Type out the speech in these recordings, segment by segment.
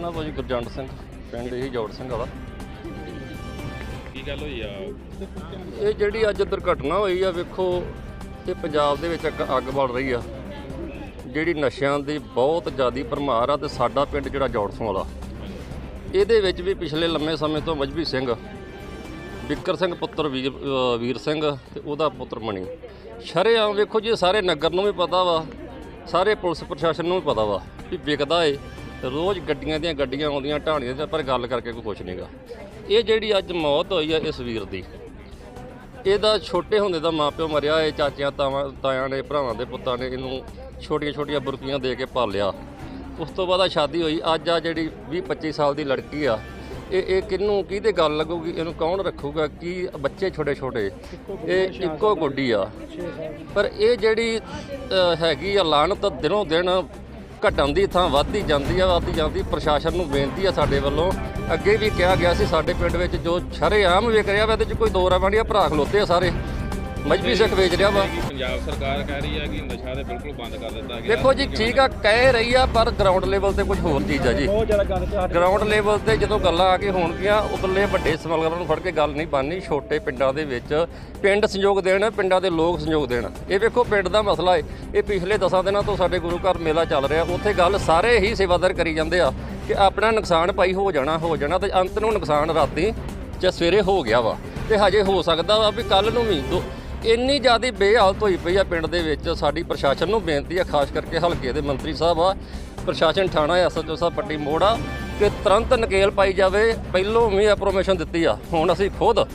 ਨਾ ਭਾਜੀ ਗੁਰਜੰਟ ਸਿੰਘ ਪਿੰਡ ਇਹੀ ਜੋੜ ਸਿੰਘ ਵਾਲਾ। ਕੀ ਗੱਲ ਹੋਈ ਆ? ਇਹ ਜਿਹੜੀ ਅੱਜ ਦੁਰਘਟਨਾ ਹੋਈ ਆ ਵੇਖੋ ਇਹ ਪੰਜਾਬ ਦੇ ਵਿੱਚ ਇੱਕ ਅੱਗ ਬਲ ਰਹੀ ਆ। ਜਿਹੜੀ ਨਸ਼ਿਆਂ ਦੀ ਬਹੁਤ ਜ਼ਿਆਦੀ ਭਰਮਾਰ ਆ ਤੇ ਸਾਡਾ ਪਿੰਡ ਜਿਹੜਾ ਜੋੜਸੋਂ ਵਾਲਾ। ਇਹਦੇ ਵਿੱਚ ਵੀ ਪਿਛਲੇ ਲੰਮੇ ਸਮੇਂ ਤੋਂ ਮਜਬੀ ਸਿੰਘ ਬਿੱਕਰ ਸਿੰਘ ਪੁੱਤਰ ਵੀਰ ਸਿੰਘ ਤੇ ਉਹਦਾ ਪੁੱਤਰ ਮਣੀ ਸ਼ਰੇਆਮ ਵੇਖੋ ਜੀ ਸਾਰੇ ਨਗਰ ਨੂੰ ਵੀ ਪਤਾ ਵਾ ਸਾਰੇ ਪੁਲਿਸ ਪ੍ਰਸ਼ਾਸਨ ਨੂੰ ਵੀ ਪਤਾ ਵਾ ਵੀ ਵਿਕਦਾ ਏ। ਰੋਜ਼ ਗੱਡੀਆਂ ਦੀਆਂ ਗੱਡੀਆਂ ਆਉਂਦੀਆਂ, ਢਾਣੀਆਂ ਤੇ ਪਰ ਗੱਲ ਕਰਕੇ ਕੋਈ ਕੁਛ ਨਹੀਂਗਾ ਇਹ ਜਿਹੜੀ ਅੱਜ ਮੌਤ ਹੋਈ ਆ ਇਸ ਵੀਰ ਦੀ, ਇਹਦਾ ਛੋਟੇ ਹੁੰਦੇ ਦਾ ਮਾਪਿਓ ਮਰਿਆ, ਇਹ ਚਾਚਿਆਂ ਤਾਵਾਂ, ਤਾਇਆਂ ਨੇ, ਭਰਾਵਾਂ ਦੇ ਪੁੱਤਾਂ ਨੇ ਇਹਨੂੰ ਛੋਟੀਆਂ ਛੋਟੀਆਂ ਬੁਰਕੀਆਂ ਦੇ ਕੇ ਪਾਲਿਆ। ਉਸ ਤੋਂ ਬਾਅਦ ਆ ਸ਼ਾਦੀ ਹੋਈ, ਅੱਜ ਆ ਜਿਹੜੀ 20 25 ਸਾਲ ਦੀ ਲੜਕੀ ਆ, ਇਹ ਇਹ ਕਿਹਨੂੰ, ਕਿਹਦੇ ਗੱਲ ਲੱਗੂਗੀ, ਇਹਨੂੰ ਕੌਣ ਰੱਖੂਗਾ, ਕੀ ਬੱਚੇ ਛੋਟੇ ਛੋਟੇ ਇਹ ਇੱਕੋ ਗੁੱਡੀ ਆ। ਪਰ ਇਹ ਜਿਹੜੀ ਹੈਗੀ ਆ ਲਾਹਨਤ ਦਿਨੋਂ ਦਿਨ ਘਟਣ ਦੀ ਥਾਂ ਵੱਧਦੀ ਜਾਂਦੀ ਆ, ਵੱਧਦੀ ਜਾਂਦੀ ਪ੍ਰਸ਼ਾਸਨ ਨੂੰ ਬੇਨਤੀ ਆ ਸਾਡੇ ਵੱਲੋਂ। ਅੱਗੇ ਵੀ ਕਿਹਾ ਗਿਆ ਸੀ, ਸਾਡੇ ਪਿੰਡ ਵਿੱਚ ਜੋ ਸ਼ਰੇਆਮ ਵਿਕ ਰਿਹਾ ਵਾ, ਇਹਦੇ ਚ ਕੋਈ ਦੋ ਰਵਾਂਡੀਆਂ ਭਰਾ ਖਲੋਤੇ ਆ ਸਾਰੇ। ਮਜਬੀ ਸਿੱਖ ਵੇਚ ਰਿਹਾ ਵਾ। ਪੰਜਾਬ ਸਰਕਾਰ ਕਹਿ ਰਹੀ ਆ ਕਿ ਨਸ਼ਾ ਤੇ ਬਿਲਕੁਲ ਬੰਦ ਕਰ ਦਿੱਤਾ ਗਿਆ। ਦੇਖੋ ਜੀ ਠੀਕ ਆ ਕਹਿ ਰਹੀ ਆ ਪਰ ਗਰਾਊਂਡ ਲੈਵਲ ਤੇ ਕੁਝ ਹੋਰ ਚੀਜ਼ ਆ ਜੀ। ਬਹੁਤ ਜ਼ਿਆਦਾ ਗੱਲ ਤੇ ਸਾਡੇ ਗਰਾਊਂਡ ਲੈਵਲ ਤੇ ਜਦੋਂ ਗੱਲਾਂ ਆ ਕੇ ਹੋਣਗੀਆਂ ਉਧਰਲੇ ਵੱਡੇ ਸਮਗਲਰਾਂ ਨੂੰ ਫੜ ਕੇ ਗੱਲ ਨਹੀਂ ਬਣਨੀ ਛੋਟੇ ਪਿੰਡਾਂ ਦੇ ਵਿੱਚ ਪਿੰਡ ਸੰਯੋਗ ਦੇਣ ਪਿੰਡਾਂ ਦੇ ਲੋਕ ਸੰਯੋਗ ਦੇਣ। ਇਹ ਵੇਖੋ ਪਿੰਡ ਦਾ ਮਸਲਾ ਹੈ ਇਹ ਪਿਛਲੇ 10 ਦਿਨਾਂ ਤੋਂ ਸਾਡੇ ਗੁਰੂ ਘਰ ਮੇਲਾ ਚੱਲ ਰਿਹਾ। ਉੱਥੇ ਗੱਲ ਸਾਰੇ ਹੀ ਸੇਵਾਦਾਰ ਕਰੀ ਜਾਂਦੇ ਆ ਕਿ ਆਪਣਾ ਨੁਕਸਾਨ ਭਾਈ ਹੋ ਜਾਣਾ ਹੋ ਜਾਣਾ ਤੇ ਅੰਤ ਨੂੰ ਨੁਕਸਾਨ ਰਾਤੀ ਜਾਂ ਸਵੇਰੇ ਹੋ ਗਿਆ ਵਾ। ਤੇ ਹਜੇ ਹੋ ਸਕਦਾ ਵਾ ਵੀ ਕੱਲ ਨੂੰ ਵੀ ਦੋ- ਇੰਨੀ ਜ਼ਿਆਦਾ ਬੇਹਾਲਤ ਹੋਈ ਪਈ ਆ ਪਿੰਡ ਦੇ ਵਿੱਚ, ਸਾਡੀ ਪ੍ਰਸ਼ਾਸਨ ਨੂੰ ਬੇਨਤੀ ਆ, ਖਾਸ ਕਰਕੇ ਹਲਕੇ ਦੇ ਮੰਤਰੀ ਸਾਹਿਬ ਆ, ਪ੍ਰਸ਼ਾਸਨ ਥਾਣਾ ਐਸਐਚਓ ਸਾਹਿਬ ਪੱਟੀ ਮੋੜ ਆ, ਕਿ ਤੁਰੰਤ ਨਕੇਲ ਪਾਈ ਜਾਵੇ, ਪਹਿਲੋਂ ਵੀ ਅਪਰੋਮੇਸ਼ਨ ਦਿੱਤੀ ਆ, ਹੁਣ ਅਸੀਂ ਖੁਦ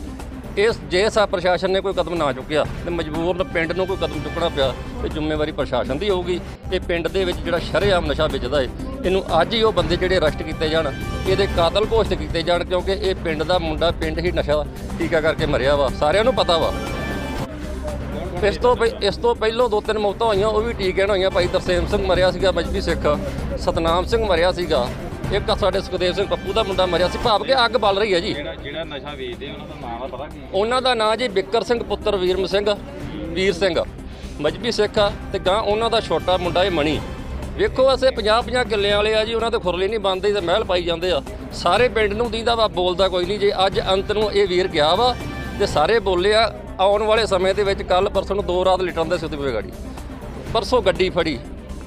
ਇਸ, ਜੇ ਸਾ ਪ੍ਰਸ਼ਾਸਨ ਨੇ ਕੋਈ ਕਦਮ ਨਾ ਚੁੱਕਿਆ, ਤੇ ਮਜਬੂਰਨ ਪਿੰਡ ਨੂੰ ਕੋਈ ਕਦਮ ਚੁੱਕਣਾ ਪਿਆ, ਤੇ ਜ਼ਿੰਮੇਵਾਰੀ ਪ੍ਰਸ਼ਾਸਨ ਦੀ ਹੋਊਗੀ, ਇਹ ਪਿੰਡ ਦੇ ਵਿੱਚ ਜਿਹੜਾ ਸ਼ਰੇਆਮ ਨਸ਼ਾ ਵੇਚਦਾ ਏ, ਇਹਨੂੰ ਅੱਜ ਹੀ ਉਹ ਬੰਦੇ ਜਿਹੜੇ ਅਰੈਸਟ ਕੀਤੇ ਜਾਣ, ਇਹਦੇ ਕਾਤਲ ਘੋਸ਼ਿਤ ਕੀਤੇ ਜਾਣ, ਕਿਉਂਕਿ ਇਹ ਪਿੰਡ ਦਾ ਮੁੰਡਾ, ਪਿੰਡ ਹੀ ਨਸ਼ਾ ਟੀਕਾ ਕਰਕੇ ਮਰਿਆ ਵਾ, ਸਾਰਿਆਂ ਨੂੰ ਪਤਾ ਵਾ। ਇਸ ਤੋਂ ਇਸ ਤੋਂ ਪਹਿਲਾਂ ਦੋ ਤਿੰਨ ਮੌਤਾਂ ਹੋਈਆਂ ਉਹ ਵੀ ਟੀਕੇ ਨਾਲ ਹੋਈਆਂ। ਭਾਈ ਤਰਸੇਮ ਸਿੰਘ ਮਰਿਆ ਸੀਗਾ ਮਜਬੀ ਸਿੱਖ। ਸਤਨਾਮ ਸਿੰਘ ਮਰਿਆ ਸੀਗਾ। ਇੱਕ ਸਾਡੇ ਸੁਖਦੇਵ ਸਿੰਘ ਪੱਪੂ ਦਾ ਮੁੰਡਾ ਮਰਿਆ ਸੀ। ਭਾਵ ਕਿ ਅੱਗ ਬਲ ਰਹੀ ਹੈ ਜੀ। ਜਿਹੜਾ ਜਿਹੜਾ ਨਸ਼ਾ ਵੇਚਦੇ ਉਹਨਾਂ ਦਾ ਨਾਮ ਦਾ ਪਤਾ ਕੀ ਉਹਨਾਂ ਦਾ ਨਾਂ ਜੀ ਬਿੱਕਰ ਸਿੰਘ ਪੁੱਤਰ ਵੀਰਮ ਸਿੰਘ ਵੀਰ ਸਿੰਘ। ਮਜਬੀ ਸਿੱਖ ਆ ਤੇ ਗਾਂ ਉਹਨਾਂ ਦਾ ਛੋਟਾ ਮੁੰਡਾ ਇਹ ਮਣੀ। ਵੇਖੋ ਅਸੀਂ 50 50 ਕਿੱਲਿਆਂ ਵਾਲੇ ਆ ਜੀ ਉਹਨਾਂ ਤੇ ਖੁਰਲੀ ਨਹੀਂ ਬੰਦੇ ਤੇ ਮਹਿਲ ਪਾਈ ਜਾਂਦੇ ਆ। ਸਾਰੇ ਪਿੰਡ ਨੂੰ ਦੀਦਾ ਵਾ ਬੋਲਦਾ ਕੋਈ ਨਹੀਂ। ਜੇ ਅੱਜ ਅੰਤ ਨੂੰ ਇਹ ਵੀਰ ਗਿਆ ਵਾ ਤੇ ਸਾਰੇ ਬੋਲੇ ਆ ਆਉਣ ਵਾਲੇ ਸਮੇਂ ਦੇ ਵਿੱਚ ਕੱਲ ਪਰਸੋਂ ਨੂੰ ਦੋ ਰਾਤ ਲਿਟਣ ਦੇ ਸੁੱਤੇ ਪਏ ਗਾੜੀ ਪਰਸੋਂ ਗੱਡੀ ਫੜੀ,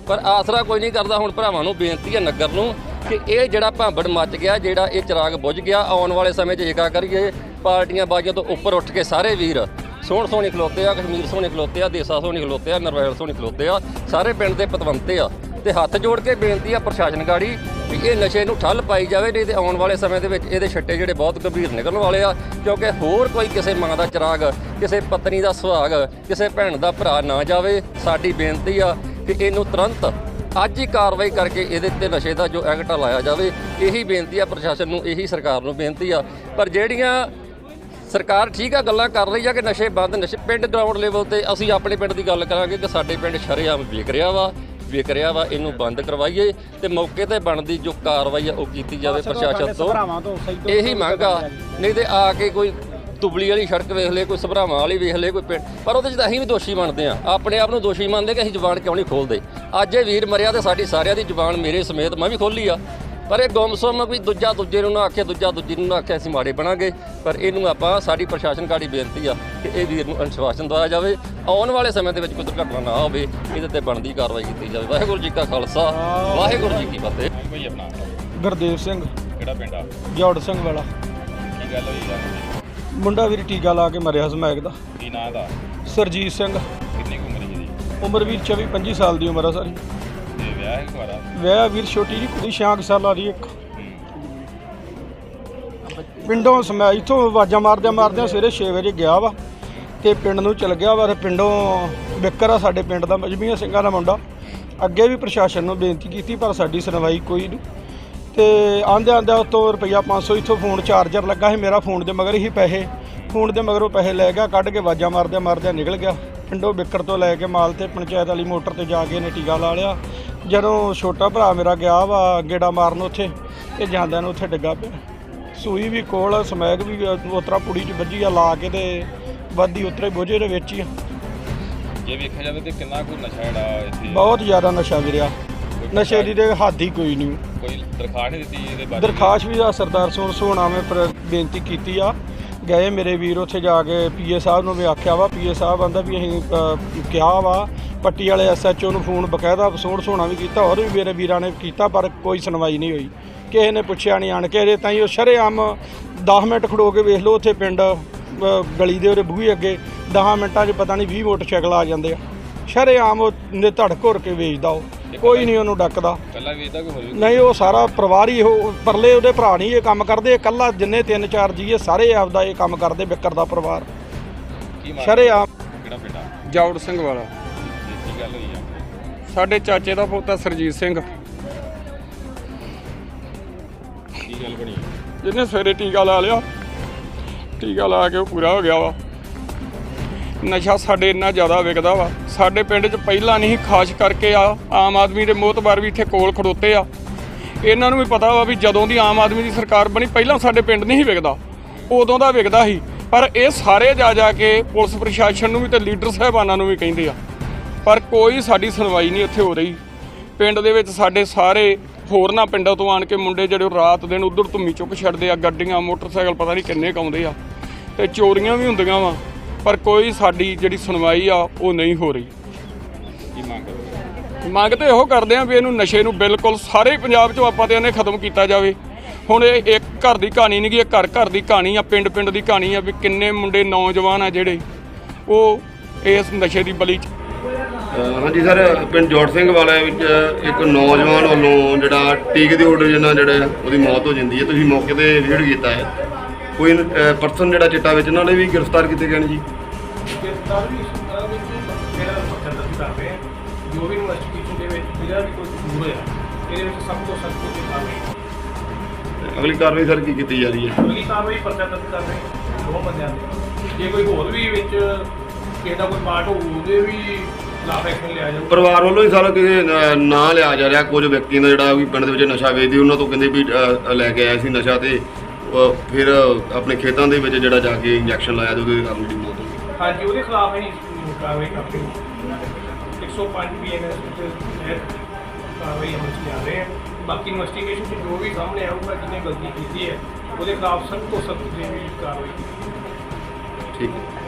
ਪਰ ਆਸਰਾ ਕੋਈ ਨਹੀਂ ਕਰਦਾ, ਹੁਣ ਭਰਾਵਾਂ ਨੂੰ ਬੇਨਤੀ ਹੈ ਨਗਰ ਨੂੰ ਕਿ ਇਹ ਜਿਹੜਾ ਭਾਂਬੜ ਮੱਚ ਗਿਆ, ਜਿਹੜਾ ਇਹ ਚਿਰਾਗ ਬੁਝ ਗਿਆ, ਆਉਣ ਵਾਲੇ ਸਮੇਂ 'ਚ ਏਕਾ ਕਰੀਏ, ਪਾਰਟੀਆਂ ਬਾਜੀਆਂ ਤੋਂ ਉੱਪਰ ਉੱਠ ਕੇ ਸਾਰੇ ਵੀਰ, ਸੋਹਣ ਸੋਹਣੇ ਖਲੋਤੇ ਆ, ਕਸ਼ਮੀਰ ਸੋਹਣੇ ਖਲੋਤੇ ਆ, ਦੇਸਾ ਸੋਹਣੇ ਖਲੋਤੇ ਆ, ਨਰਵੈਲ ਸੋਹਣੇ ਖਲੋਤੇ ਆ, ਸਾਰੇ ਪਿੰਡ ਦੇ ਪਤਵੰਤੇ ਆ, ਤੇ ਹੱਥ ਜੋੜ ਕੇ ਬੇਨਤੀ ਆ ਪ੍ਰਸ਼ਾਸਨ ਗਾੜੀ ਵੀ ਇਹ ਨਸ਼ੇ ਨੂੰ ਠੱਲ ਪਾਈ ਜਾਵੇ, ਨਹੀਂ ਤੇ ਆਉਣ ਵਾਲੇ ਸਮੇਂ ਦੇ ਵਿੱਚ ਇਹਦੇ ਛੱਟੇ ਜਿਹੜੇ ਬਹੁਤ ਗੰਭੀਰ ਨਿਕਲਣ ਵਾਲੇ ਆ, ਕਿਉਂਕਿ ਹੋਰ ਕੋਈ ਕਿਸੇ ਮਾਂ ਦਾ ਚਿਰਾਗ, ਕਿਸੇ ਪਤਨੀ ਦਾ ਸੁਹਾਗ, ਕਿਸੇ ਭੈਣ ਦਾ ਭਰਾ ਨਾ ਜਾਵੇ। ਸਾਡੀ ਬੇਨਤੀ ਆ ਕਿ ਇਹਨੂੰ ਤੁਰੰਤ ਅੱਜ ਹੀ ਕਾਰਵਾਈ ਕਰਕੇ ਇਹਦੇ ਤੇ ਨਸ਼ੇ ਦਾ ਜੋ ਐਕਟ ਲਾਇਆ ਜਾਵੇ, ਇਹੀ ਬੇਨਤੀ ਆ, ਪ੍ਰਸ਼ਾਸਨ ਨੂੰ, ਇਹੀ ਸਰਕਾਰ ਨੂੰ ਬੇਨਤੀ ਆ। ਪਰ ਜਿਹੜੀਆਂ ਸਰਕਾਰ ਠੀਕ ਆ, ਗੱਲਾਂ ਕਰ ਰਹੀ ਆ ਕਿ ਨਸ਼ੇ ਬੰਦ, ਨਸ਼ੇ ਪਿੰਡ ਗਰਾਊਂਡ ਲੈਵਲ ਤੇ ਅਸੀਂ ਆਪਣੇ ਪਿੰਡ ਦੀ ਗੱਲ ਕਰਾਂਗੇ ਕਿ ਸਾਡੇ ਪਿੰਡ ਸ਼ਰੇਆਮ ਵਿਕ ਰਿਹਾ ਵਾ। ਵਿਕ ਰਿਹਾ ਵਾ ਇਹਨੂੰ ਬੰਦ ਕਰਵਾਈਏ ਤੇ ਮੌਕੇ ਤੇ ਬਣਦੀ ਜੋ ਕਾਰਵਾਈ ਆ ਉਹ ਕੀਤੀ ਜਾਵੇ ਪ੍ਰਸ਼ਾਸਨ ਤੋਂ। ਇਹੀ ਮੰਗ ਆ ਨਹੀਂ ਤੇ ਆ ਕੇ ਕੋਈ ਤੁਬਲੀ ਵਾਲੀ ਸੜਕ ਵੇਖ ਲੇ ਕੋਈ ਸਭਰਾਵਾਂ ਵਾਲੀ ਵੇਖ ਲੇ ਕੋਈ ਪਿੰਡ ਪਰ ਉਹਦੇ 'ਚ ਤਾਂ ਅਸੀਂ ਵੀ ਦੋਸ਼ੀ ਮੰਨਦੇ ਆ। ਆਪਣੇ ਆਪ ਨੂੰ ਦੋਸ਼ੀ ਮੰਨਦੇ ਕਿ ਅਸੀਂ ਜ਼ੁਬਾਨ ਕਿਉਂ ਨਹੀਂ ਖੋਲਦੇ? ਅੱਜ ਇਹ ਵੀਰ ਮਰਿਆ ਤੇ ਸਾਡੀ ਸਾਰਿਆਂ ਦੀ ਜ਼ੁਬਾਨ ਮੇਰੇ ਸਮੇਤ ਮੈਂ ਵੀ ਖੋਲੀ ਆ। ਪਰ ਇਹ ਗੁੰਮਸੁੰਮ ਕੋਈ ਦੂਜਾ ਦੂਜੇ ਨੂੰ ਨਾ ਆਖੇ ਦੂਜਾ ਦੂਜੇ ਨੂੰ ਨਾ ਆਖੇ ਅਸੀਂ ਮਾੜੇ ਬਣਾਂਗੇ। ਪਰ ਇਹਨੂੰ ਆਪਾਂ ਸਾਡੀ ਪ੍ਰਸ਼ਾਸਨ ਗਾੜੀ ਬੇਨਤੀ ਆ ਕਿ ਇਹ ਵੀਰ ਨੂੰ ਅਨੁਸ਼ਾਸਨ ਦਵਾਇਆ ਜਾਵੇ। ਆਉਣ ਵਾਲੇ ਸਮੇਂ ਦੇ ਵਿੱਚ ਕੋਈ ਦੁਰਘਟਨਾ ਨਾ ਹੋਵੇ ਇਹਦੇ ਤੇ ਬਣਦੀ ਕਾਰਵਾਈ ਕੀਤੀ ਜਾਵੇ। ਵਾਹਿਗੁਰੂ ਜੀ ਕਾ ਖਾਲਸਾ ਵਾਹਿਗੁਰੂ ਜੀ ਕੀ ਫਤਿਹ। ਕੋਈ ਆਪਣਾ? ਗੁਰਦੇਵ ਸਿੰਘ। ਕਿਹੜਾ ਪਿੰਡ ਆ? ਜੋੜ ਸਿੰਘ ਵਾਲਾ। ਕੀ ਗੱਲ ਹੋਈ ਆ? ਮੁੰਡਾ ਵੀਰ ਟੀਕਾ ਲਾ ਕੇ ਮਰਿਆ ਸਮੈਕ ਦਾ। ਕੀ ਨਾਂ ਦਾ? ਸਰਜੀਤ ਸਿੰਘ। ਕਿੰਨੀ ਕੁ ਉਮਰ ਹੈ ਜੀ ਉਮਰ ਵੀਰ 24 25 ਸਾਲ ਦੀ ਉਮਰ ਆ ਸਾਰੀ। ਤੇ ਵਿਆਹ ਵੀਰ ਛੋਟੀ ਜੀ ਕੁੜੀ 6 ਸਾਲਾਂ ਦੀ ਇੱਕ। ਪਿੰਡੋਂ ਸਮੈ ਇਥੋਂ ਆਵਾਜ਼ਾਂ ਮਾਰਦਿਆਂ ਮਾਰਦਿਆਂ ਸਵੇਰੇ 6 ਵਜੇ ਗਿਆ ਵਾ ਤੇ ਪਿੰਡ ਨੂੰ ਚਲ ਗਿਆ ਵਾ ਤੇ ਪਿੰਡੋਂ ਬਿੱਕਰ ਆ ਸਾਡੇ ਪਿੰਡ ਦਾ, ਮਜਮੀਆਂ ਸਿੰਘਾਂ ਦਾ ਮੁੰਡਾ। ਅੱਗੇ ਵੀ ਪ੍ਰਸ਼ਾਸਨ ਨੂੰ ਬੇਨਤੀ ਕੀਤੀ, ਪਰ ਸਾਡੀ ਸੁਣਵਾਈ ਕੋਈ ਨਹੀਂ। ਤੇ ਆਂਦੇ ਆਂਦੇ ਉਤੋਂ ਰੁਪਈਆ 500 ਇਥੋਂ ਫੋਨ ਚਾਰਜਰ ਲੱਗਾ ਸੀ, ਮੇਰਾ ਫੋਨ ਦੇ ਮਗਰ ਹੀ ਪੈਸੇ। ਫੋਨ ਦੇ ਮਗਰੋਂ ਪੈਸੇ ਲੈ ਗਿਆ, ਕੱਢ ਕੇ ਆਵਾਜ਼ਾਂ ਮਾਰਦਿਆਂ ਮਾਰਦਿਆਂ ਨਿਕਲ ਗਿਆ। ਪਿੰਡੋਂ ਬਿੱਕਰ ਤੋਂ ਲੈ ਕੇ ਮਾਲ ਤੇ ਪੰਚਾਇਤ ਵਾਲੀ ਮੋਟਰ ਤੇ ਜਾ ਕੇ ਇਹਨੇ ਟੀਕਾ ਲਾ ਲਿਆ। ਜਦੋਂ ਛੋਟਾ ਭਰਾ ਮੇਰਾ ਗਿਆ ਵਾ ਗੇੜਾ ਮਾਰਨ ਉੱਥੇ ਤੇ ਜਾਂਦਿਆਂ ਨੂੰ ਉੱਥੇ ਡਿੱਗਾ ਪਿਆ। ਸੂਈ ਵੀ ਕੋਲ ਸਮੈਕ ਵੀ ਉਤਰਾ ਪੁੜੀ 'ਚ ਵੱਜੀ ਆ ਲਾ ਕੇ ਤੇ ਵੱਧੀ ਉਤਰੇ ਬੋਝੇ ਦੇ ਵਿੱਚ ਹੀ ਆ। ਜੇ ਵੇਖਿਆ ਜਾਵੇ ਤੇ ਕਿੰਨਾ ਕੁ ਨਸ਼ਾ ਜਿਹੜਾ ਇੱਥੇ? ਬਹੁਤ ਜ਼ਿਆਦਾ ਨਸ਼ਾ ਵਿਰਿਆ। ਕੋਈ ਨਸ਼ੇ ਦੀ ਤੇ ਹੱਦ ਹੀ ਕੋਈ ਨਹੀਂ। ਕੋਈ ਦਰਖਾਸਤ ਨਹੀਂ ਦਿੱਤੀ ਇਹਦੇ ਬਾਰੇ? ਦਰਖਾਸਤ ਵੀ ਆ ਸਰਦਾਰ ਸੋਹਣ ਸੋਹਣਾ ਮੈਂ ਪਰ ਬੇਨਤੀ ਕੀਤੀ ਆ। ਗਏ ਮੇਰੇ ਵੀਰ ਉੱਥੇ ਜਾ ਕੇ ਪੀਏ ਸਾਹਿਬ ਨੂੰ ਵੀ ਆਖਿਆ ਵਾ ਪੀਏ ਸਾਹਿਬ ਆਂਦਾ ਵੀ ਅਸੀਂ ਅ, ਕਿਹਾ ਵਾ ਪੱਟੀ ਵਾਲੇ ਐਸਐਚਓ ਨੂੰ ਫੋਨ ਬਕਾਇਦਾ ਸੋਹਣ ਸੋਹਣਾ ਵੀ ਕੀਤਾ ਹੋਰ ਵੀ ਮੇਰੇ ਵੀਰਾਂ ਨੇ ਕੀਤਾ ਪਰ ਕੋਈ ਸੁਣਵਾਈ ਨਹੀਂ ਹੋਈ। ਕਿਸੇ ਨੇ ਪੁੱਛਿਆ ਨਹੀਂ ਆਣ ਕੇ ਅਜੇ ਤਾਈਂ ਉਹ ਸ਼ਰੇਆਮ 10 ਮਿੰਟ ਖੜੋ ਕੇ ਵੇਖ ਲਓ ਉੱਥੇ ਪਿੰਡ ਗਲੀ ਦੇ ਉਹਦੇ ਬੂਹੇ ਅੱਗੇ 10 ਮਿੰਟਾਂ 'ਚ ਪਤਾ ਨਹੀਂ 20 ਮੋਟਰਸਾਈਕਲ ਆ ਜਾਂਦੇ ਆ। ਸ਼ਰੇਆਮ ਉਹ ਨੇ ਧੜ ਘੁਰ ਕੇ ਵੇਚਦਾ ਉਹ ਕੋਈ ਨਹੀਂ ਉਹਨੂੰ ਡੱਕਦਾ। ਪਹਿਲਾਂ ਵੀ ਇਹਦਾ ਕੋਈ ਹੋਰ ਨਹੀਂ ਉਹ ਸਾਰਾ ਪਰਿਵਾਰ ਹੀ ਉਹ ਪਰਲੇ ਉਹਦੇ ਭਰਾ ਨਹੀਂ ਇਹ ਕੰਮ ਕਰਦੇ ਇਕੱਲਾ ਜਿੰਨੇ ਤਿੰਨ ਚਾਰ ਜੀਏ ਸਾਰੇ ਆਪਦਾ ਇਹ ਕੰਮ ਕਰਦੇ ਬਿੱਕਰ ਦਾ ਪਰਿਵਾਰ। ਸ਼ਰੇਆਮ ਕਿਹੜਾ ਬੇਟਾ ਜੌੜ ਸਿੰਘ ਵਾਲਾ। ਕੀ ਗੱਲ ਹੋਈ ਆ। ਸਾਡੇ ਚਾਚੇ ਦਾ ਪੋਤਾ ਸਰਜੀਤ ਸਿੰਘ। ਕੀ ਗੱਲ ਬਣੀ? ਜਿਹਨੇ ਸਵੇਰੇ ਟੀਕਾ ਲਾ ਲਿਆ। ਟੀਕਾ ਲਾ ਕੇ ਉਹ ਪੂਰਾ ਹੋ ਗਿਆ ਵਾ। ਨਸ਼ਾ ਸਾਡੇ ਇੰਨਾ ਜ਼ਿਆਦਾ ਵਿਕਦਾ ਵਾ। ਸਾਡੇ ਪਿੰਡ 'ਚ ਪਹਿਲਾਂ ਨਹੀਂ ਖਾਸ ਕਰਕੇ ਆ ਆਮ ਆਦਮੀ ਦੇ ਮੋਤਬਾਰ ਵੀ ਇੱਥੇ ਕੋਲ ਖੜੋਤੇ ਆ। ਇਹਨਾਂ ਨੂੰ ਵੀ ਪਤਾ ਵਾ ਵੀ ਜਦੋਂ ਦੀ ਆਮ ਆਦਮੀ ਦੀ ਸਰਕਾਰ ਬਣੀ ਪਹਿਲਾਂ ਸਾਡੇ ਪਿੰਡ ਨਹੀਂ ਵਿਕਦਾ। ਉਦੋਂ ਦਾ ਵਿਕਦਾ ਸੀ। ਪਰ ਇਹ ਸਾਰੇ ਜਾ ਜਾ ਕੇ ਪੁਲਿਸ ਪ੍ਰਸ਼ਾਸਨ ਨੂੰ ਵੀ ਤੇ ਲੀਡਰ ਸਾਹਿਬਾਨਾਂ ਨੂੰ ਵੀ ਕਹਿੰਦੇ ਆ। ਪਰ ਕੋਈ ਸਾਡੀ ਸੁਣਵਾਈ ਨਹੀਂ ਇੱਥੇ ਹੋ ਰਹੀ। ਪਿੰਡ ਦੇ ਵਿੱਚ ਸਾਡੇ ਸਾਰੇ ਹੋਰਨਾਂ ਪਿੰਡਾਂ ਤੋਂ ਆਣ ਕੇ ਮੁੰਡੇ ਜਿਹੜੇ ਰਾਤ ਦਿਨ ਉਧਰ ਧੁੰਮੀ ਚੁੱਕ ਛੱਡਦੇ ਆ ਗੱਡੀਆਂ ਮੋਟਰਸਾਈਕਲ ਪਤਾ ਨਹੀਂ ਕਿੰਨੇ ਕਾਉਂਦੇ ਆ। ਤੇ ਚੋਰੀਆਂ ਵੀ ਹੁੰਦੀਆਂ ਵਾ ਪਰ ਕੋਈ ਸਾਡੀ ਜਿਹੜੀ ਸੁਣਵਾਈ ਆ ਉਹ ਨਹੀਂ ਹੋ ਰਹੀ। ਕੀ ਮੰਗ ਮੰਗ ਤੇ ਇਹੋ ਕਰਦੇ ਆ ਵੀ ਇਹਨੂੰ ਨਸ਼ੇ ਨੂੰ ਬਿਲਕੁਲ ਸਾਰੇ ਪੰਜਾਬ 'ਚੋਂ ਆਪਾਂ ਤੇ ਇਹਨੇ ਖਤਮ ਕੀਤਾ ਜਾਵੇ। ਹੁਣ ਇਹ ਇੱਕ ਘਰ ਦੀ ਕਹਾਣੀ ਨਹੀਂ ਗੀ ਇਹ ਘਰ ਘਰ ਦੀ ਕਹਾਣੀ ਆ ਪਿੰਡ ਪਿੰਡ ਦੀ ਕਹਾਣੀ ਆ ਵੀ ਕਿੰਨੇ ਮੁੰਡੇ ਨੌਜਵਾਨ ਆ ਜਿਹੜੇ ਉਹ ਇਸ ਨਸ਼ੇ ਦੀ ਬਲੀ 'ਚ ਹਾਂਜੀ ਸਰ ਪਿੰਡ ਜੋੜ ਸਿੰਘ ਵਾਲੇ ਵਿੱਚ ਇੱਕ ਨੌਜਵਾਨ ਵੱਲੋਂ ਜਿਹੜਾ ਟੀਕੇ ਦੀ ਆਰਡਰ ਨਾਲ ਜਿਹੜਾ ਉਹਦੀ ਮੌਤ ਹੋ ਜਾਂਦੀ ਹੈ ਤੁਸੀਂ ਮੌਕੇ ਤੇ ਵਿਜ਼ਿਟ ਕੀਤਾ ਹੈ। ਕੋਈ ਪਰਸਨ ਜਿਹੜਾ ਚਿੱਟਾ ਵੇਚਣ ਵਾਲੇ ਵੀ ਗ੍ਰਿਫਤਾਰ ਕੀਤੇ ਗਏ ਨੇ ਜੀ? ਗ੍ਰਿਫਤਾਰ ਵੀ ਇਸ ਤਰ੍ਹਾਂ ਵਿੱਚ ਜਿਹੜਾ ਪੱਤਰ ਦਰਜ ਕਰ ਰਹੇ ਹਾਂ ਜੋ ਵੀ ਇਨਵੈਸਟੀਗੇਸ਼ਨ ਦੇ ਵਿੱਚ ਜਿਹੜਾ ਵੀ ਕੋਈ ਕਸੂਰ ਹੋਇਆ ਇਹਦੇ ਵਿੱਚ ਸਭ ਤੋਂ ਸਖਤ ਤੋਂ ਕਾਰਵਾਈ ਅਗਲੀ ਕਾਰਵਾਈ ਸਰ ਕੀ ਕੀਤੀ ਜਾ ਰਹੀ ਹੈ? ਅਗਲੀ ਕਾਰਵਾਈ ਪਰਚਾ ਦਰਜ ਕਰ ਰਹੇ ਦੋ ਬੰਦਿਆਂ ਦੇ ਜੇ ਕੋਈ ਹੋਰ ਵੀ ਵਿੱਚ ਕਿਸੇ ਦਾ ਕੋਈ ਪਾਰਟ ਹੋਊ ਉਹਦੇ ਵੀ ਪਰਿਵਾਰ ਵੱਲੋਂ ਹੀ ਸਾਰਾ ਕਿਸੇ ਨਾਂ ਲਿਆ ਜਾ ਰਿਹਾ ਕੁਝ ਵਿਅਕਤੀਆਂ ਦਾ ਜਿਹੜਾ ਵੀ ਪਿੰਡ ਦੇ ਵਿੱਚ ਨਸ਼ਾ ਵੇਚਦੇ ਉਹਨਾਂ ਤੋਂ ਕਹਿੰਦੇ ਵੀ ਲੈ ਕੇ ਆਇਆ ਸੀ ਨਸ਼ਾ ਤੇ ਫਿਰ ਆਪਣੇ ਖੇਤਾਂ ਦੇ ਵਿੱਚ ਜਿਹੜਾ ਜਾ ਕੇ ਇੰਜੈਕਸ਼ਨ ਲਾਇਆ ਤੇ ਉਹਦੇ ਕਾਰਨ ਜਿਹੜੀ ਮੌਤ ਹੋ ਗਈ। ਹਾਂਜੀ ਉਹਦੇ ਖਿਲਾਫ ਅਸੀਂ ਕਾਰਵਾਈ ਕਰਦੇ ਹਾਂ 105 ਬੀਐਨਐਸ ਵਿੱਚ ਕਾਰਵਾਈ ਅਮਲ 'ਚ ਲਿਆ ਰਹੇ ਹਾਂ ਬਾਕੀ ਇਨਵੈਸਟੀਗੇਸ਼ਨ 'ਚ ਜੋ ਵੀ ਸਾਹਮਣੇ ਆਊਗਾ ਜਿਹਨੇ ਗਲਤੀ ਕੀਤੀ ਹੈ ਉਹਦੇ ਖਿਲਾਫ ਸਖਤ ਤੋਂ ਸਖਤ ਜਿਹੜੀ ਕਾਰਵਾਈ ਕੀਤੀ ਜਾਊਗੀ। ਠੀਕ ਹੈ।